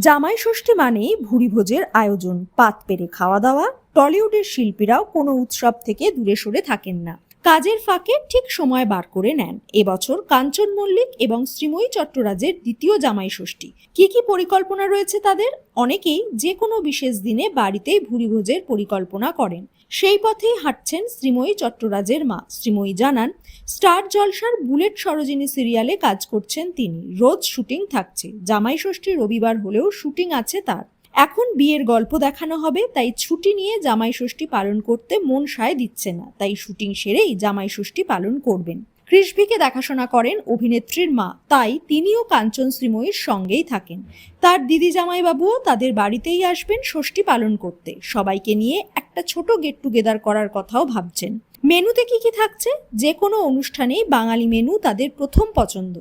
জামাই ষষ্ঠী মানেই ভুরিভোজের আয়োজন। পাত পেরে খাওয়া দাওয়া। টলিউডের শিল্পীরাও কোনো উৎসব থেকে দূরে সরে থাকেন না। কাজের ফাঁকে ঠিক সময় বার করে নেন। এবছর কাঞ্চন মল্লিক এবং শ্রীময়ী চট্টরাজের দ্বিতীয় জামাই ষষ্ঠী। কি কি পরিকল্পনা রয়েছে তাদের? অনেকেই যে কোনো বিশেষ দিনে বাড়িতেই ভুরি ভোজের পরিকল্পনা করেন। সেই পথেই হাঁটছেন শ্রীময়ী চট্টরাজের মা। শ্রীময়ী জানান, স্টার জলসার বুলেট সরোজিনী সিরিয়ালে কাজ করছেন তিনি। রোজ শুটিং থাকছে। জামাই ষষ্ঠী রবিবার হলেও শুটিং আছে তার। এখন বিয়ের গল্প দেখানো হবে, তাই ছুটি নিয়ে জামাই ষষ্ঠী পালন করতে মন সায় দিচ্ছে না, তাই শুটিং সেরেই জামাই ষষ্ঠী পালন করবেন। কৃষ্ভিকে দেখাশোনা করেন অভিনেত্রীর মা, তাই তিনিও কাঞ্চন শ্রীময়ীর সঙ্গেই থাকেন। তার দিদি জামাইবাবুও তাদের বাড়িতেই আসবেন ষষ্ঠী পালন করতে, সবাইকে নিয়ে একটা ছোট গেট টুগেদার করার কথাও ভাবছেন। মেনুতে কি কি থাকছে? যে কোনো অনুষ্ঠানেই বাঙালি মেনু তাদের প্রথম পছন্দ।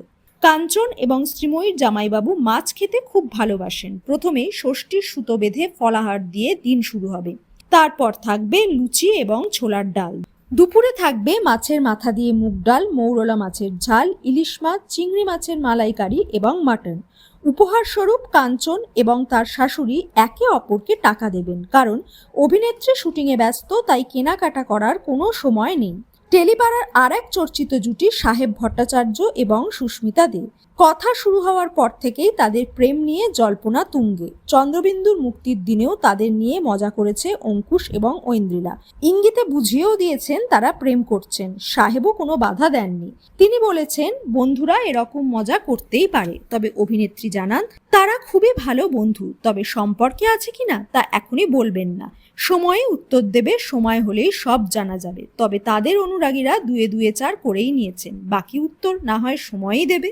কাঞ্চন এবং শ্রীময়ীর জামাইবাবু মাছ খেতে খুব ভালোবাসেন। প্রথমে ষষ্ঠীর সুতো বেঁধে ফলাহার দিয়ে দিন শুরু হবে। তারপর থাকবে লুচি এবং ছোলার ডাল। দুপুরে থাকবে মাছের মাথা দিয়ে মুগ ডাল, মৌরলা মাছের ঝাল, ইলিশ মাছ, চিংড়ি মাছের মালাইকারি এবং মাটন। উপহার স্বরূপ কাঞ্চন এবং তার শাশুড়ি একে অপরকে টাকা দেবেন, কারণ অভিনেত্রী শুটিংয়ে ব্যস্ত, তাই কেনাকাটা করার কোনো সময় নেই। টেলিপাড়ার আর এক চর্চিত জুটি সাহেব ভট্টাচার্য এবং সুস্মিতা দে। কথা শুরু হওয়ার পর থেকেই তাদের প্রেম নিয়ে জল্পনা তুঙ্গে। চন্দ্রবিন্দুর মুক্তির দিনেও তাদের নিয়ে মজা করেছে অঙ্কুশ এবং ঐন্দ্রিলা। ইঙ্গিতে বুঝিয়েও দিয়েছেন তারা প্রেম করছেন, সাহেবও কোনো বাধা দেননি। তিনি বলেছেন, বন্ধুরা এরকম মজা করতেই পারে। তবে অভিনেত্রী জানান, তারা খুবই ভালো বন্ধু, তবে সম্পর্কে আছে কিনা তা এখনই বলবেন না। সময়ে উত্তর দেবে, সময় হলেই সব জানা যাবে। তবে তাদের অনুরাগীরা দুয়ে দুয়ে চার করেই নিয়েছেন। বাকি উত্তর না হয় সময়ই দেবে।